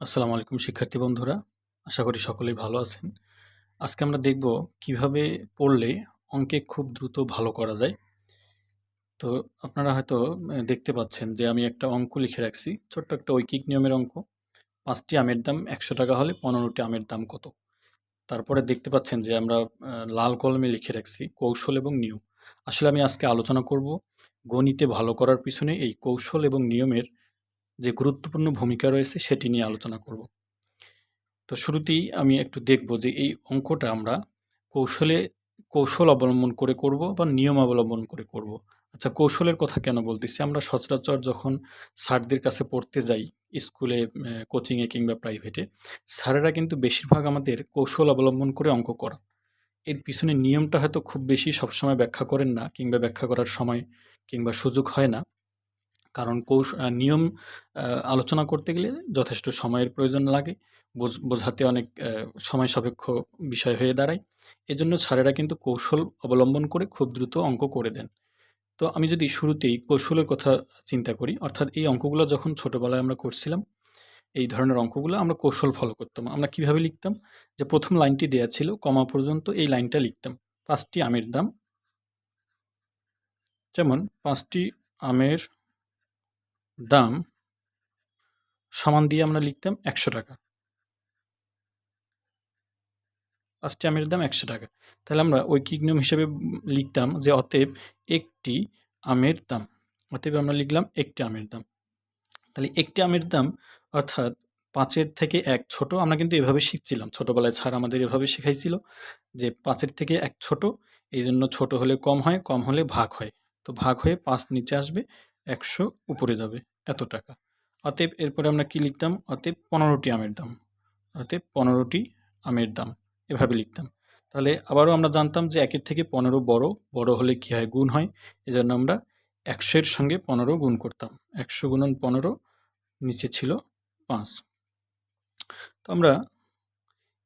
আসসালামু আলাইকুম, শিক্ষার্থী বন্ধুরা। আশা করি সকলেই ভালো আছেন। আজকে আমরা দেখব কীভাবে পড়লে অঙ্কে খুব দ্রুত ভালো করা যায়। তো আপনারা হয়তো দেখতে পাচ্ছেন যে আমি একটা অঙ্ক লিখে রাখছি। ছোট্ট একটা ঐকিক নিয়মের অঙ্ক। পাঁচটি আমের দাম একশো টাকা হলে পনেরোটি আমের দাম কত? তারপরে দেখতে পাচ্ছেন যে আমরা লাল কলমে লিখে রাখছি কৌশল এবং নিয়ম। আসলে আমি আজকে আলোচনা করব গণিতে ভালো করার পিছনে এই কৌশল এবং নিয়মের যে গুরুত্বপূর্ণ ভূমিকা রয়েছে সেটি নিয়ে আলোচনা করব। তো শুরুতেই আমি একটু দেখব যে এই অঙ্কটা আমরা কৌশলে, কৌশল অবলম্বন করে করব বা নিয়ম অবলম্বন করে করব। আচ্ছা কৌশলের কথা কেন বলতেছি? আমরা সচরাচর যখন স্যারদের কাছে পড়তে যাই স্কুলে কোচিংয়ে কিংবা প্রাইভেটে, স্যারেরা কিন্তু বেশিরভাগ আমাদের কৌশল অবলম্বন করে অঙ্ক করা এর পিছনে নিয়মটা হয়তো খুব বেশি সবসময় ব্যাখ্যা করেন না কিংবা ব্যাখ্যা করার সময় কিংবা সুযোগ হয় না। কারণ কৌশ নিয়ম আলোচনা করতে গেলে যথেষ্ট সময়ের প্রয়োজন লাগে। বোঝ- বোঝাতে অনেক সময় সাপেক্ষ বিষয় হয়ে দাঁড়ায়। এজন্য স্যারেরা কিন্তু কৌশল অবলম্বন করে খুব দ্রুত অঙ্ক করে দেন। তো আমি যদি শুরুতেই কৌশলের কথা চিন্তা করি, অর্থাৎ এই অঙ্কগুলো যখন ছোটোবেলায় আমরা করছিলাম, এই ধরনের অঙ্কগুলো আমরা কৌশল ফলো করতাম। আমরা কীভাবে লিখতাম? যে প্রথম লাইনটি দেয়া ছিল, কমা পর্যন্ত এই লাইনটা লিখতাম। পাঁচটি আমের দাম। যেমন, পাঁচটি আমের দাম সমান দিয়ে আমরা লিখতাম একশো টাকা। পাঁচটি আমের দাম একশো টাকা। তাহলে আমরা ঐকিক নিয়ম হিসেবে লিখতাম যে অতএব একটি আমের দাম, অতএব আমরা লিখলাম একটি আমের দাম। তাহলে একটি আমের দাম অর্থাৎ পাঁচের থেকে এক ছোট, আমরা কিন্তু এভাবে শিখছিলাম, ছোটোবেলায় ছাড় আমাদের এভাবে শেখাইছিল যে পাঁচের থেকে এক ছোট এই জন্য ছোট হলে কম হয়, কম হলে ভাগ হয়। তো ভাগ হয়ে পাঁচ নিচে আসবে একশো উপরে যাবে এত টাকা। অতএব এরপরে আমরা কি লিখতাম? অতএব পনেরোটি আমের দাম। অতএব পনেরোটি আমের দাম। এভাবে লিখতাম। তাহলে আবারও আমরা জানতাম যে একের থেকে পনেরো বড়। বড় হলে কী হয়? গুণ হয়। এজন্য আমরা একশোর সঙ্গে পনেরো গুণ করতাম। একশো গুণন পনেরো, নিচে ছিল পাঁচ। তো আমরা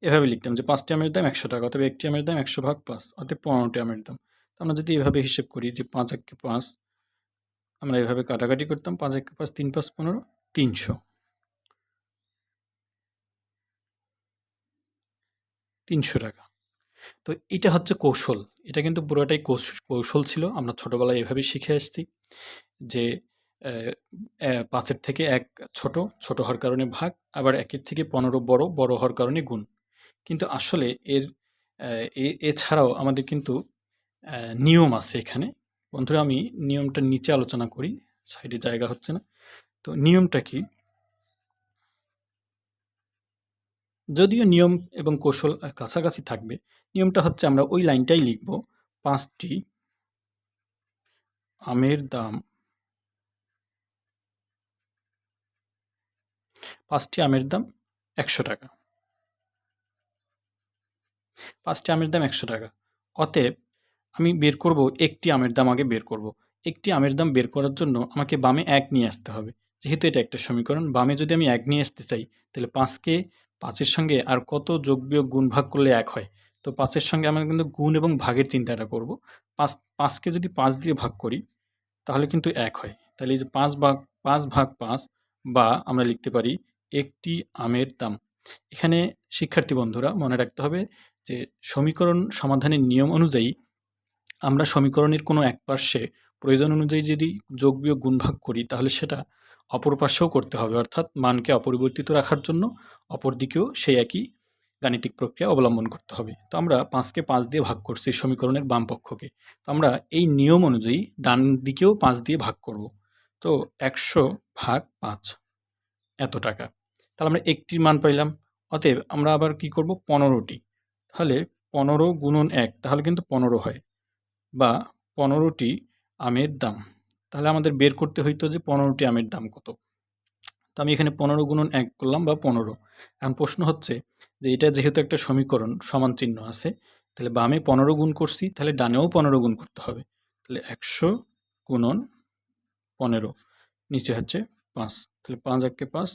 এভাবে লিখতাম যে পাঁচটি আমের দাম একশো টাকা। অথবা একটি আমের দাম একশো ভাগ পাঁচ। অতএব পনেরোটি আমের দাম। তো আমরা যদি এভাবে হিসেব করি যে পাঁচ একে পাঁচ আমরা এভাবে কাটাকাটি করতাম পাঁচ এক পাঁচ, তিন পাঁচ, পনেরো, তিনশো। তিনশো টাকা। তো এটা হচ্ছে কৌশল। এটা কিন্তু পুরোটাই কৌশ- কৌশল ছিল। আমরা ছোটোবেলায় এভাবে শিখে আসছি যে পাঁচের থেকে এক ছোট ছোট হওয়ার কারণে ভাগ, আবার একের থেকে পনেরো বড় বড় হওয়ার কারণে গুণ। কিন্তু আসলে এর এছাড়াও আমাদের কিন্তু নিয়ম আছে এখানে। বন্ধুরা, আমি নিয়মটা নিচে আলোচনা করি, সাইডে জায়গা হচ্ছে না। তো নিয়মটা কি? যদিও নিয়ম এবং কৌশল কাছাকাছি থাকবে, নিয়মটা হচ্ছে আমরা ওই লাইনটাই লিখব, পাঁচটি আমের দাম। পাঁচটি আমের দাম একশো টাকা। পাঁচটি আমের দাম একশো টাকা। অতএব আমি বের করব, একটি আমের দাম আগে বের করব। একটি আমের দাম বের করার জন্য আমাকে বামে এক নিয়ে আসতে হবে। যেহেতু এটা একটা সমীকরণ, বামে যদি আমি এক নিয়ে আসতে চাই, তাহলে পাঁচকে পাঁচের সঙ্গে আর কত যোগ বিয়োগ গুণ ভাগ করলে এক হয়? তো পাঁচের সঙ্গে আমরা কিন্তু গুণ এবং ভাগের চিন্তাটা করব। পাঁচ পাঁচকে যদি পাঁচ দিয়ে ভাগ করি, তাহলে কিন্তু এক হয়। তাহলে এই যে পাঁচ ভাগ পাঁচ ভাগ পাঁচ বা আমরা লিখতে পারি একটি আমের দাম। এখানে শিক্ষার্থী বন্ধুরা মনে রাখতে হবে যে সমীকরণ সমাধানের নিয়ম অনুযায়ী আমরা সমীকরণের কোনো এক পার্শ্বে প্রয়োজন অনুযায়ী যদি যোগ বিয়োগ গুণ ভাগ করি, তাহলে সেটা অপর পার্শ্বেও করতে হবে। অর্থাৎ মানকে অপরিবর্তিত রাখার জন্য অপর দিকেও সেই একই গাণিতিক প্রক্রিয়া অবলম্বন করতে হবে। তো আমরা পাঁচকে পাঁচ দিয়ে ভাগ করছি সমীকরণের বাম পক্ষকে। তো আমরা এই নিয়ম অনুযায়ী ডান দিকেও পাঁচ দিয়ে ভাগ করব। তো একশো ভাগ পাঁচ, এত টাকা। তাহলে আমরা একটির মান পাইলাম। অতএব আমরা আবার কি করব? পনেরোটি। তাহলে পনেরো গুণন এক, তাহলে কিন্তু পনেরো হয়। বা পনেরোটি আমের দাম। তাহলে আমাদের বের করতে হইতো যে পনেরোটি আমের দাম কত। তো আমি এখানে পনেরো গুণন এক করলাম বা পনেরো। এখন প্রশ্ন হচ্ছে যে এটা যেহেতু একটা সমীকরণ, সমান চিহ্ন আছে, তাহলে বামে পনেরো গুণ করছি, তাহলে ডানেও পনেরো গুণ করতে হবে। তাহলে একশো গুণন পনেরো, নিচে হচ্ছে পাঁচ। তাহলে পাঁচ একে পাঁচ,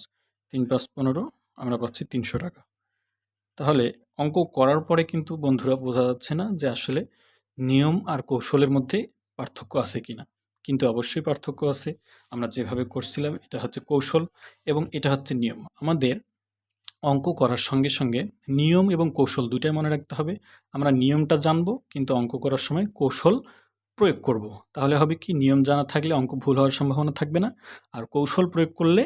তিন পাঁচ পনেরো, আমরা পাচ্ছি তিনশো টাকা। তাহলে অঙ্ক করার পরে কিন্তু বন্ধুরা বোঝা যাচ্ছে না যে আসলে নিয়ম আর কৌশলের মধ্যে পার্থক্য আছে কিনা? কিন্তু অবশ্যই পার্থক্য আছে। আমরা যেভাবে করছিলাম এটা হচ্ছে কৌশল এবং এটা হচ্ছে নিয়ম। আমাদের অঙ্ক করার সঙ্গে সঙ্গে নিয়ম এবং কৌশল দুটাই মনে রাখতে হবে। আমরা নিয়মটা জানব, কিন্তু অঙ্ক করার সময় কৌশল প্রয়োগ করব। তাহলে হবে কি, নিয়ম জানা থাকলে অঙ্ক ভুল হওয়ার সম্ভাবনা থাকবে না, আর কৌশল প্রয়োগ করলে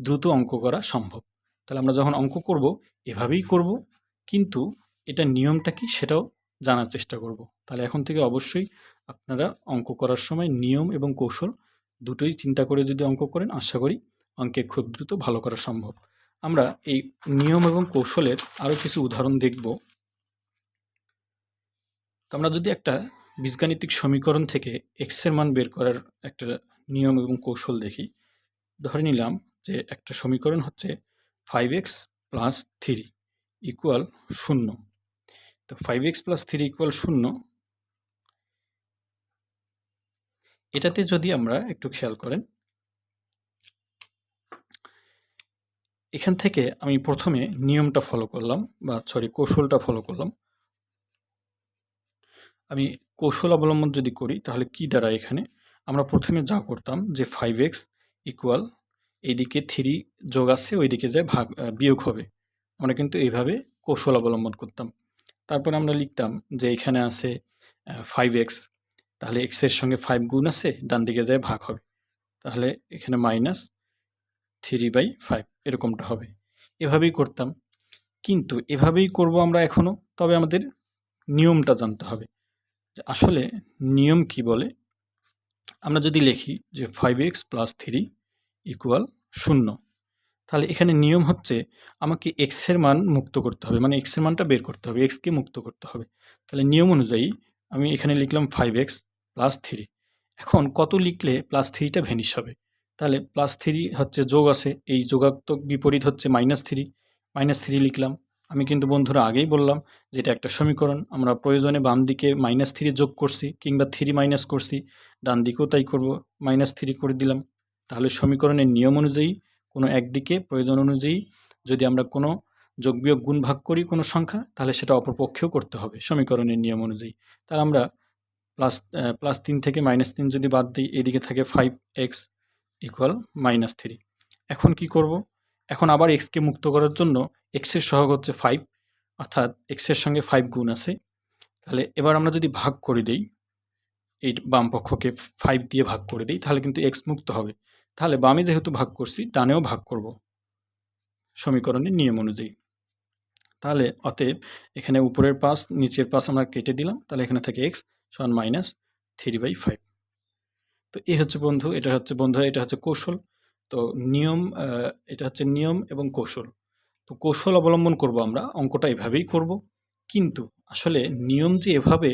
দ্রুত অঙ্ক করা সম্ভব। তাহলে আমরা যখন অঙ্ক করব, এভাবেই করব, কিন্তু এটা নিয়মটা কি সেটাও জানার চেষ্টা করব। তাহলে এখন থেকে অবশ্যই আপনারা অঙ্ক করার সময় নিয়ম এবং কৌশল দুটোই চিন্তা করে যদি অঙ্ক করেন, আশা করি অঙ্কে খুব দ্রুত ভালো করা সম্ভব। আমরা এই নিয়ম এবং কৌশলের আরও কিছু উদাহরণ দেখব। আমরা যদি একটা বীজগাণিতিক সমীকরণ থেকে এক্সের মান বের করার একটা নিয়ম এবং কৌশল দেখি, ধরে নিলাম যে একটা সমীকরণ হচ্ছে five X plus three equal শূন্য। তো five X plus three equal শূন্য। এটাতে যদি আমরা একটু খেয়াল করেন, এখান থেকে আমি প্রথমে নিয়মটা ফলো করলাম, বা সরি কৌশলটা ফলো করলাম। আমি কৌশল অবলম্বন যদি করি, তাহলে কি দাঁড়ায় এখানে? আমরা প্রথমে যা করতাম, যে ফাইভ এক্স ইকুয়াল এইদিকে থ্রি যোগ আছে, ওইদিকে যায় ভাগ বিয়োগ হবে। আমরা কিন্তু এইভাবে কৌশল অবলম্বন করতাম। তারপরে আমরা লিখতাম যে এখানে আছে ফাইভ এক্স তাহলে এক্সের সঙ্গে ফাইভ গুণ আছে, ডান দিকে যায় ভাগ হবে। তাহলে এখানে মাইনাস থ্রি বাই ফাইভ এরকমটা হবে। এভাবেই করতাম। কিন্তু এভাবেই করব আমরা এখনও তবে আমাদের নিয়মটা জানতে হবে। আসলে নিয়ম কি বলে? আমরা যদি লিখি যে five X plus three equal শূন্য। তাহলে এখানে নিয়ম হচ্ছে আমাকে এক্সের মান মুক্ত করতে হবে। মানে এক্সের মানটা বের করতে হবে এক্সকে মুক্ত করতে হবে। তাহলে নিয়ম অনুযায়ী আমি এখানে লিখলাম ফাইভ এক্স প্লাস থ্রি এখন কত লিখলে প্লাস থ্রিটা ভ্যানিশ হবে? তাহলে প্লাস থ্রি হচ্ছে যোগ আছে, এই যোগাত্মক বিপরীত হচ্ছে মাইনাস থ্রি মাইনাস থ্রি লিখলাম। আমি কিন্তু বন্ধুরা আগেই বললাম যে এটা একটা সমীকরণ, আমরা প্রয়োজনে বাম দিকে মাইনাস থ্রি যোগ করছি কিংবা থ্রি মাইনাস করছি, ডান দিকেও তাই করব মাইনাস থ্রি করে দিলাম। তাহলে সমীকরণের নিয়ম অনুযায়ী কোনো একদিকে প্রয়োজন অনুযায়ী যদি আমরা কোনো যোগ বিয়োগ গুণ ভাগ করি কোনো সংখ্যা, তাহলে সেটা অপরপক্ষেও করতে হবে সমীকরণের নিয়ম অনুযায়ী। তাহলে আমরা প্লাস প্লাস তিন থেকে মাইনাস তিন যদি বাদ দিই, এদিকে থাকে five X equal minus three. এখন কি করব? এখন আবার এক্সকে মুক্ত করার জন্য এক্সের সহগ হচ্ছে ফাইভ, অর্থাৎ এক্সের সঙ্গে ফাইভ গুণ আছে। তাহলে এবার আমরা যদি ভাগ করে দিই, এই বাম পক্ষকে ফাইভ দিয়ে ভাগ করে দিই, তাহলে কিন্তু এক্স মুক্ত হবে। তাহলে বামে যেহেতু ভাগ করছি, ডানেও ভাগ করব সমীকরণের নিয়ম অনুযায়ী। তাহলে অতএব এখানে উপরের পাশ, নিচের পাশ আমরা কেটে দিলাম, তাহলে এখানে থাকে এক্স সমান মাইনাস থ্রি বাই ফাইভ তো এই হচ্ছে বন্ধু, এটা হচ্ছে বন্ধু, এটা হচ্ছে কৌশল। তো নিয়ম এটা হচ্ছে নিয়ম এবং কৌশল। তো কৌশল অবলম্বন করব আমরা, অঙ্কটা এভাবেই করব। কিন্তু আসলে নিয়ম যে এভাবে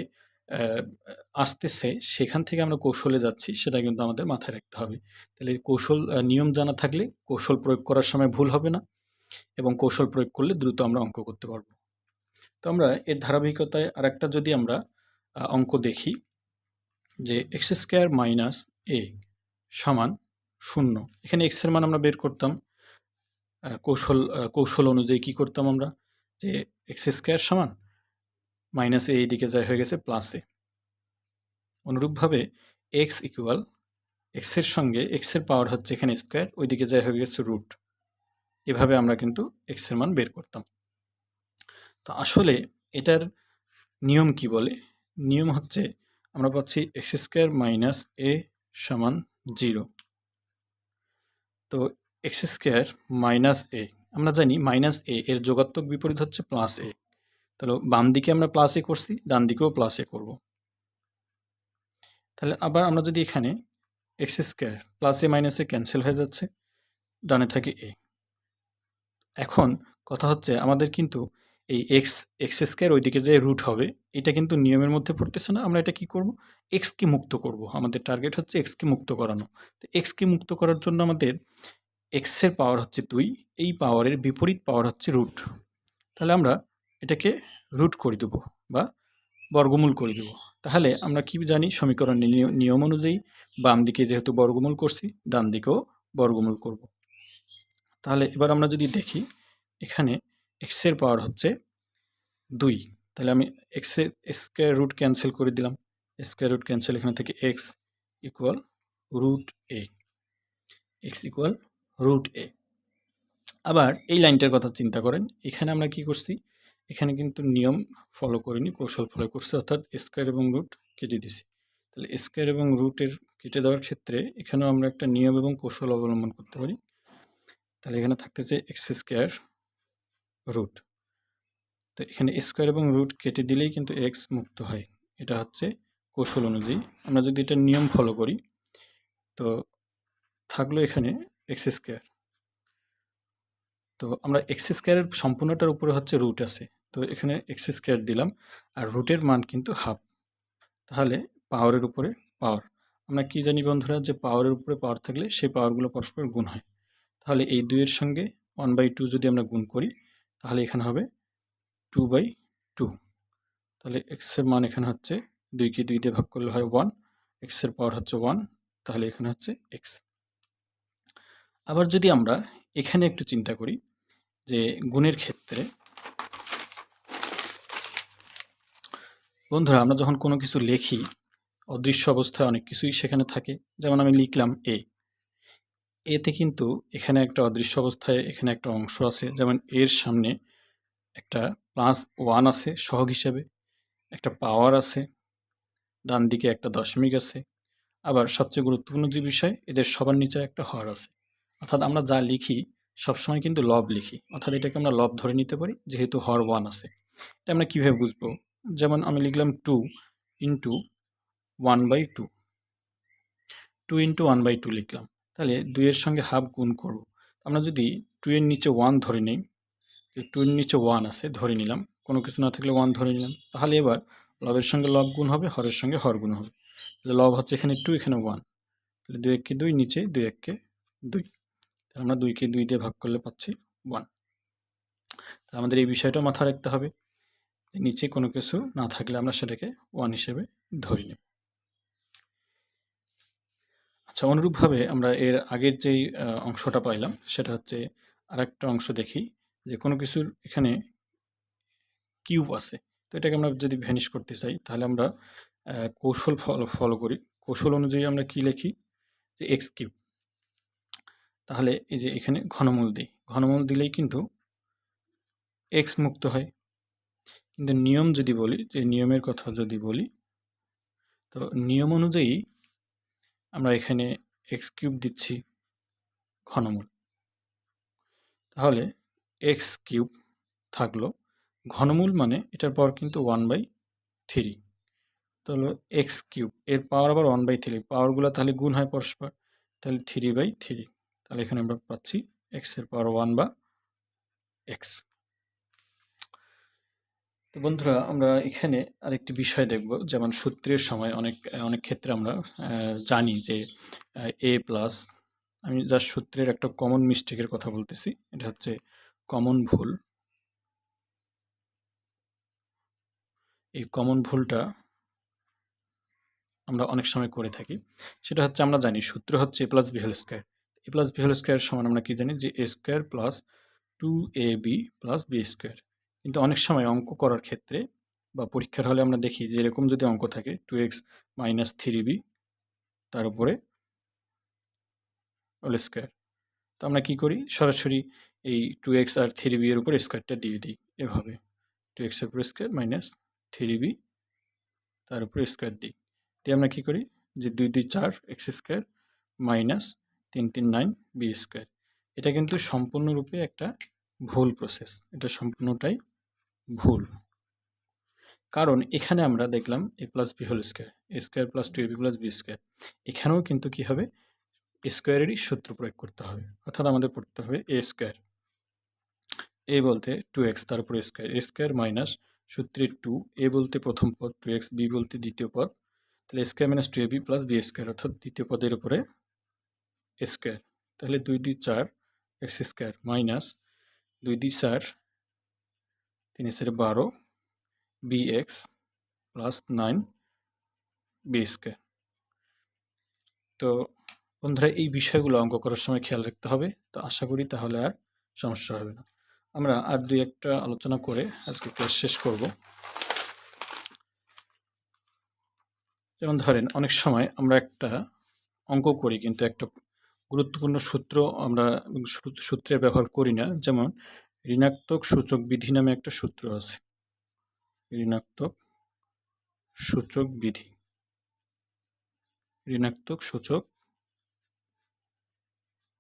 আসতেছে, সেখান থেকে আমরা কৌশলে যাচ্ছি, সেটা কিন্তু আমাদের মাথায় রাখতে হবে। তাহলে কৌশল নিয়ম জানা থাকলে কৌশল প্রয়োগ করার সময় ভুল হবে না এবং কৌশল প্রয়োগ করলে দ্রুত আমরা অঙ্ক করতে পারব। তো আমরা এর ধারাবাহিকতায় আর একটা যদি আমরা অঙ্ক দেখি, যে এক্স স্কোয়ার মাইনাস এ সমান শূন্য। এখানে এক্সের মান আমরা বের করতাম কৌশল কৌশল অনুযায়ী কি করতাম আমরা? যে এক্স স্কোয়ার সমান মাইনাস এ দিকে যায় হয়ে গেছে প্লাস এ অনুরূপভাবে এক্স ইকুয়াল এক্সের সঙ্গে এক্সের পাওয়ার হচ্ছে এখানে স্কোয়ার ওইদিকে যায় হয়ে গেছে রুট এভাবে আমরা কিন্তু এক্সের মান বের করতাম। তো আসলে এটার নিয়ম কি বলে? নিয়ম হচ্ছে আমরা পাচ্ছি এক্স স্কোয়ার মাইনাস এ সমান জিরো তো এক্স স্কোয়ার মাইনাস এ আমরা জানি মাইনাস এ এর যোগাত্মক বিপরীত হচ্ছে প্লাস এ তাহলে বাম দিকে আমরা প্লাস এ করছি, ডান দিকেও প্লাস করব। তাহলে আবার আমরা যদি এখানে এক্স স্কোয়ার প্লাস এ মাইনাসে ক্যান্সেল হয়ে যাচ্ছে, ডানে থাকে এ এখন কথা হচ্ছে আমাদের কিন্তু এই এক্স এক্স স্কোয়ার ওইদিকে যে রুট হবে, এটা কিন্তু নিয়মের মধ্যে পড়তেছে না, আমরা এটা কি করব? এক্সকে মুক্ত করব। আমাদের টার্গেট হচ্ছে এক্সকে মুক্ত করানো। তো এক্সকে মুক্ত করার জন্য আমাদের এক্সের পাওয়ার হচ্ছে দুই, এই পাওয়ারের বিপরীত পাওয়ার হচ্ছে রুট তাহলে আমরা এটাকে রুট করে দেবো বা বর্গমূল করে দেব। তাহলে আমরা কি জানি সমীকরণ নিয়ম অনুযায়ী বাম দিকে যেহেতু বর্গমূল করছি, ডান দিকেও বর্গমূল করব। তাহলে এবার আমরা যদি দেখি, এখানে এক্সের পাওয়ার হচ্ছে দুই। তাহলে আমি এক্সের স্কোয়ার রুট ক্যান্সেল করে দিলাম। স্কোয়ার রুট ক্যান্সেল এখানে থেকে X equal root A X equal root A আবার এই লাইনটার কথা চিন্তা করেন। এখানে আমরা কি করছি? এখানে কিন্তু নিয়ম ফলো করিনি, কৌশল ফলো করছি, অর্থাৎ স্কোয়ার এবং রুট কেটে দিছি। তাহলে স্কোয়ার এবং রুটের কেটে দেওয়ার ক্ষেত্রে এখানেও আমরা একটা নিয়ম এবং কৌশল অবলম্বন করতে পারি। তাহলে এখানে থাকতেছে এক্স স্কোয়ার রুট তো এখানে স্কোয়ার এবং রুট কেটে দিলেই কিন্তু এক্স মুক্ত হয়। এটা হচ্ছে কৌশল অনুযায়ী। আমরা যদি এটা নিয়ম ফলো করি, তো থাকল এখানে এক্স স্কোয়ার তো আমরা এক্স স্কোয়ারের সম্পূর্ণটার উপরে হচ্ছে রুট আছে। তো এখানে এক্স স্কোয়ার দিলাম, আর রুটের মান কিন্তু হাফ তাহলে পাওয়ারের উপরে পাওয়ার আমরা কি জানি বন্ধুরা যে পাওয়ারের উপরে পাওয়ার থাকলে সেই পাওয়ারগুলো পরস্পর গুণ হয়। তাহলে এই দুইয়ের সঙ্গে ওয়ান বাই টু যদি আমরা গুণ করি, তাহলে এখানে হবে টু বাই টু তাহলে এক্সের মান এখানে হচ্ছে দুইকে দুই দিয়ে ভাগ করলে হয় ওয়ান এক্সের পাওয়ার হচ্ছে ওয়ান তাহলে এখানে হচ্ছে এক্স আবার যদি আমরা এখানে একটু চিন্তা করি যে গুণের ক্ষেত্রে, বন্ধুরা আমরা যখন কোনো কিছু লেখি, অদৃশ্য অবস্থায় অনেক কিছুই সেখানে থাকে। যেমন আমি লিখলাম এ এতে কিন্তু এখানে একটা অদৃশ্য অবস্থায় এখানে একটা অংশ আছে। যেমন এর সামনে একটা প্লাস ওয়ান আছে, সহগ হিসাবে। একটা পাওয়ার আছে। ডান দিকে একটা দশমিক আছে। আবার সবচেয়ে গুরুত্বপূর্ণ যে বিষয়, এদের সবার নিচে একটা হর আছে। অর্থাৎ আমরা যা লিখি, সবসময় কিন্তু লব লিখি। অর্থাৎ এটাকে আমরা লব ধরে নিতে পারি, যেহেতু হর ওয়ান আছে। এটা আমরা কীভাবে বুঝব? যেমন আমি লিখলাম two into one by two two into one by two লিখলাম। তাহলে দুইয়ের সঙ্গে হাফ গুণ করব। আমরা যদি টু এর নিচে ওয়ান ধরে নিই টু এর নিচে ওয়ান আছে, ধরে নিলাম, কোনো কিছু না থাকলে ওয়ান ধরে নিলাম, তাহলে এবার লবের সঙ্গে লব গুণ হবে, হরের সঙ্গে হর গুণ হবে। তাহলে লব হচ্ছে এখানে টু এখানে ওয়ান তাহলে দুই এককে দুই, নিচে দুই এককে দুই। আমরা দুইকে দুই দিয়ে ভাগ করলে পাচ্ছি ওয়ান আমাদের এই বিষয়টা মাথায় রাখতে হবে নিচে কোনো কিছু না থাকলে আমরা সেটাকে ওয়ান হিসেবে ধরি নেব। আচ্ছা অনুরূপভাবে আমরা এর আগের যেই অংশটা পাইলাম সেটা হচ্ছে আরেকটা অংশ দেখি যে কোনো কিছুর এখানে কিউব আছে। তো এটাকে আমরা যদি ভ্যানিশ করতে চাই তাহলে আমরা কৌশল ফলো ফলো করি। কৌশল অনুযায়ী আমরা কি লিখি? যে এক্স কিউব তাহলে এই যে এখানে ঘনমূল দিই। ঘনমূল দিলেই কিন্তু এক্স মুক্ত হয়। কিন্তু নিয়ম যদি বলি, যে নিয়মের কথা যদি বলি, তো নিয়ম অনুযায়ী আমরা এখানে এক্স কিউব দিচ্ছি ঘনমূল। তাহলে এক্স কিউব থাকল, ঘনমূল মানে এটার পর কিন্তু ওয়ান বাই থ্রি। তাহলে এক্স কিউব, এর পাওয়ার আবার ওয়ান বাই থ্রি, পাওয়ারগুলো তাহলে গুণ হয় পরস্পর, তাহলে থ্রি বাই থ্রি। তাহলে এখানে আমরা পাচ্ছি এক্সের পাওয়ার ওয়ান বা এক্স তো বন্ধুরা, আমরা এখানে আরেকটি বিষয় দেখব, যেমন সূত্রের সময় অনেক অনেক ক্ষেত্রে আমরা জানি যে এ প্লাস আমি যার সূত্রের একটা কমন মিস্টেকের কথা বলতেছি, এটা হচ্ছে কমন ভুল। এই কমন ভুলটা আমরা অনেক সময় করে থাকি। সেটা হচ্ছে আমরা জানি সূত্র হচ্ছে A plus B whole square A plus B whole square সমান আমরা কি জানি? যে A square plus two A B plus B square কিন্তু অনেক সময় অঙ্ক করার ক্ষেত্রে বা পরীক্ষার হলে আমরা দেখি যে এরকম যদি অঙ্ক থাকে two X minus three B তার উপরে হোল স্কোয়ার তো আমরা কী করি? সরাসরি এই টু এক্স আর থ্রি বি এর উপর স্কোয়ারটা দিয়ে দিই এভাবে। টু এক্সের উপর স্কোয়ার মাইনাস থ্রি বি তার উপর স্কোয়ার দিই। দিয়ে আমরা কী করি? যে দুই দুই চার এক্স স্কোয়ার মাইনাস তিন তিন নাইন বি স্কোয়ার এটা কিন্তু সম্পূর্ণরূপে একটা ভুল প্রসেস এটা সম্পূর্ণটাই ভুল। কারণ এখানে আমরা দেখলাম A plus B whole square A square plus two A B plus B square এখানেও কিন্তু কি হবে? স্কোয়ারেরই সূত্র প্রয়োগ করতে হবে। অর্থাৎ আমাদের পড়তে হবে এ স্কোয়ার এ বলতে টু এক্স তার উপরে স্কোয়ার এ স্কোয়ার মাইনাস সূত্রের টু এ বলতে প্রথম পদ টু এক্স বি বলতে দ্বিতীয় পদ। তাহলে square minus two a b plus b square অর্থাৎ দ্বিতীয় পদের উপরে স্কোয়ার, তাহলে দুই দুই চার এক্স স্কোয়ার মাইনাস দুই দুই চার তিন এসের বারো b x plus nine b square. তো বন্ধুরা, এই বিষয়গুলো অঙ্ক করার সময় খেয়াল রাখতে হবে। তো আশা করি তাহলে আর সমস্যা হবে না। আমরা আর দুই একটা আলোচনা করে আজকে ক্লাস শেষ করব। যেমন ধরেন, অনেক সময় আমরা একটা অঙ্ক করি, কিন্তু একটা গুরুত্বপূর্ণ সূত্র আমরা সূত্রে ব্যবহার করি না। যেমন, ঋণাত্মক সূচক বিধি নামে একটা সূত্র আছে। ঋণাত্মক সূচক বিধি। ঋণাত্মক সূচক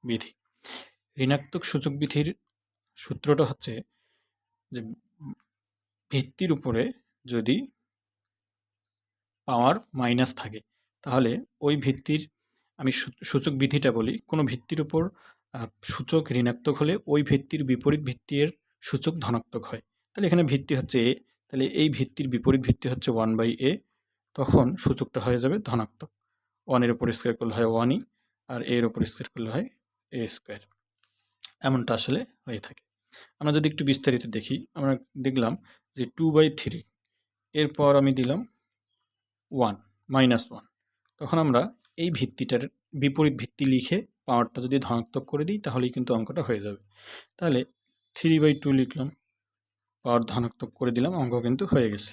বিধি। ঋণাত্মক সূচক বিধির সূত্রটা হচ্ছে যে, ভিত্তির উপরে যদি পাওয়ার মাইনাস থাকে, তাহলে ওই ভিত্তির আমি সূচক বিধিটা বলি। কোনো ভিত্তির উপর সূচক ঋণাত্মক হলে ওই ভিত্তির বিপরীত ভিত্তির সূচক ধনাত্মক হয়। তাহলে এখানে ভিত্তি হচ্ছে এ। তাহলে এই ভিত্তির বিপরীত ভিত্তি হচ্ছে ওয়ান বাই এ। তখন সূচকটা হয়ে যাবে ধনাত্মক। ওয়ানের উপর স্কোয়ার করলে হয় ওয়ানই, আর এর উপর স্কোয়ার করলে হয় এ স্কোয়ার। এমনটা আসলে হয়ে থাকে। আমরা যদি একটু বিস্তারিত দেখি, আমরা দেখলাম যে টু বাই থ্রি, এরপর আমি দিলাম ওয়ান, মাইনাস ওয়ান। তখন আমরা এই ভিত্তিটার বিপরীত ভিত্তি লিখে পাওয়ারটা যদি ধনাত্মক করে দিই, তাহলেই কিন্তু অঙ্কটা হয়ে যাবে। তাহলে থ্রি বাই টু লিখলাম পাওয়ার ধনাত্মক করে দিলাম, অঙ্ক কিন্তু হয়ে গেছে।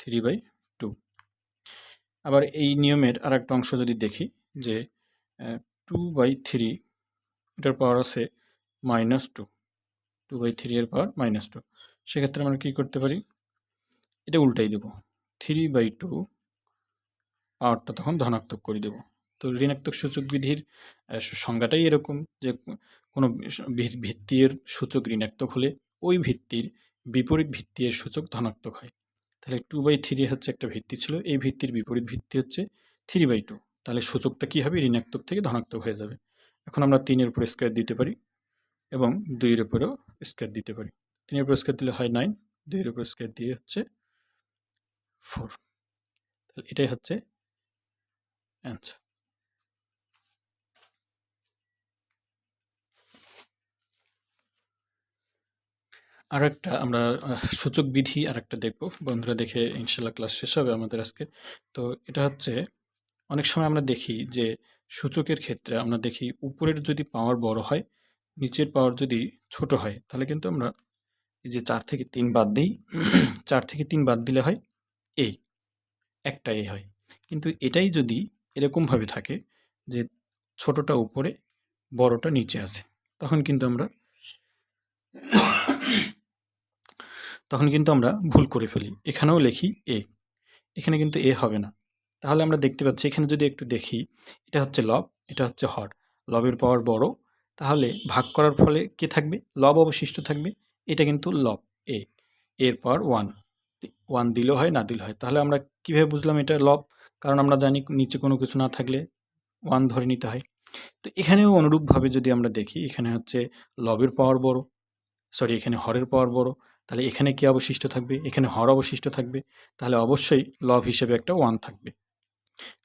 থ্রি বাই টু আবার এই নিয়মের আর একটা অংশ যদি দেখি, যে টু বাই থ্রি এটার পাওয়ার আছে minus two two by three এর পাওয়ার মাইনাস টু সেক্ষেত্রে আমরা কী করতে পারি? এটা উল্টাই দেব। থ্রি বাই টু পাওয়ারটা তখন ধনাত্মক করে দেব। তো ঋণাত্মক সূচক বিধির সংজ্ঞাটাই এরকম যে কোনো ভিত্তির সূচক ঋণাত্মক হলে ওই ভিত্তির বিপরীত ভিত্তির সূচক ধনাত্মক হয়। তাহলে টু বাই থ্রি হচ্ছে একটা ভিত্তি ছিল, এই ভিত্তির বিপরীত ভিত্তি হচ্ছে থ্রি বাই টু তাহলে সূচকটা কী হবে? ঋণাত্মক থেকে ধনাত্মক হয়ে যাবে। এখন আমরা তিনের উপর স্কোয়ার দিতে পারি এবং দুইয়ের উপরেও স্কোয়ার দিতে পারি। তিনের উপর স্কোয়ার দিলে হয় নাইন দুইয়ের উপর স্কোয়ার দিয়ে হচ্ছে ফোর তাহলে এটাই হচ্ছে অ্যান্সার আর একটা আমরা সূচক বিধি আর একটা দেখব। বন্ধুরা দেখে ইনশাল্লাহ ক্লাস শেষ হবে আমাদের আজকে। তো এটা হচ্ছে, অনেক সময় আমরা দেখি যে সূচকের ক্ষেত্রে আমরা দেখি উপরের যদি পাওয়ার বড় হয়, নিচের পাওয়ার যদি ছোট হয়, তাহলে কিন্তু আমরা এই যে চার থেকে তিন বাদ দিই, চার থেকে তিন বাদ দিলে হয় এই একটা এ হয়। কিন্তু এটাই যদি এরকমভাবে থাকে যে ছোটটা উপরে, বড়টা নিচে আছে। তখন কিন্তু আমরা তখন কিন্তু আমরা ভুল করে ফেলি। এখানেও লিখি এ। এখানে কিন্তু এ হবে না। তাহলে আমরা দেখতে পাচ্ছি, এখানে যদি একটু দেখি, এটা হচ্ছে লব, এটা হচ্ছে হর। লবের পাওয়ার বড়। তাহলে ভাগ করার ফলে কে থাকবে? লব অবশিষ্ট থাকবে। এটা কিন্তু লব, এ। এর পাওয়ার ওয়ান। ওয়ান দিলেও হয়, না দিলেও হয়। তাহলে আমরা কীভাবে বুঝলাম এটা লব? কারণ আমরা জানি নিচে কোনো কিছু না থাকলে ওয়ান ধরে নিতে হয়। তো এখানেও অনুরূপভাবে যদি আমরা দেখি, এখানে হচ্ছে লবের পাওয়ার বড় সরি এখানে হরের পাওয়ার বড়, তাহলে এখানে কি অবশিষ্ট থাকবে? এখানে হর অবশিষ্ট থাকবে, তাহলে অবশ্যই লব হিসেবে একটা ওয়ান থাকবে।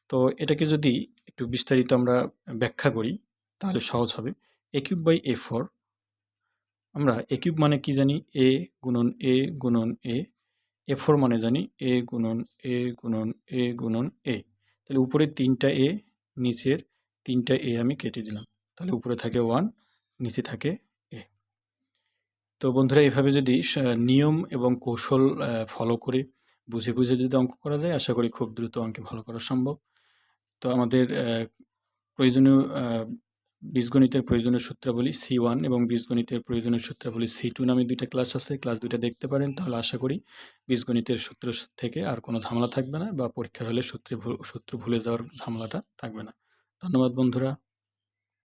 তো এটাকে যদি একটু বিস্তারিত আমরা ব্যাখ্যা করি, তাহলে সহজ হবে। A cube by a four আমরা এ কিউব মানে কি জানি? এ গুণন এ গুণন এ এ ফোর মানে জানি, এ গুণন এ গুণন এ গুণন, এ। তাহলে উপরে তিনটা এ, নিচের তিনটা এ আমি কেটে দিলাম। তাহলে উপরে থাকে ওয়ান, নিচে থাকে এ। তো বন্ধুরা, এভাবে যদি নিয়ম এবং কৌশল ফলো করে বুঝে বুঝে যদি অঙ্ক করা যায়, আশা করি খুব দ্রুত অঙ্কে ভালো করা সম্ভব। তো আমাদের প্রয়োজনীয় বীজগণিতের প্রয়োজনীয় সূত্রাবলী সি ওয়ান এবং বীজগণিতের প্রয়োজনীয় সূত্রাবলী সি টু নামে দুইটা ক্লাস আছে। ক্লাস দুইটা দেখতে পারেন, তাহলে আশা করি বীজগণিতের সূত্র থেকে আর কোনো ঝামেলা থাকবে না বা পরীক্ষার হলে সূত্রে সূত্র ভুলে যাওয়ার ঝামেলাটা থাকবে না। ধন্যবাদ বন্ধুরা।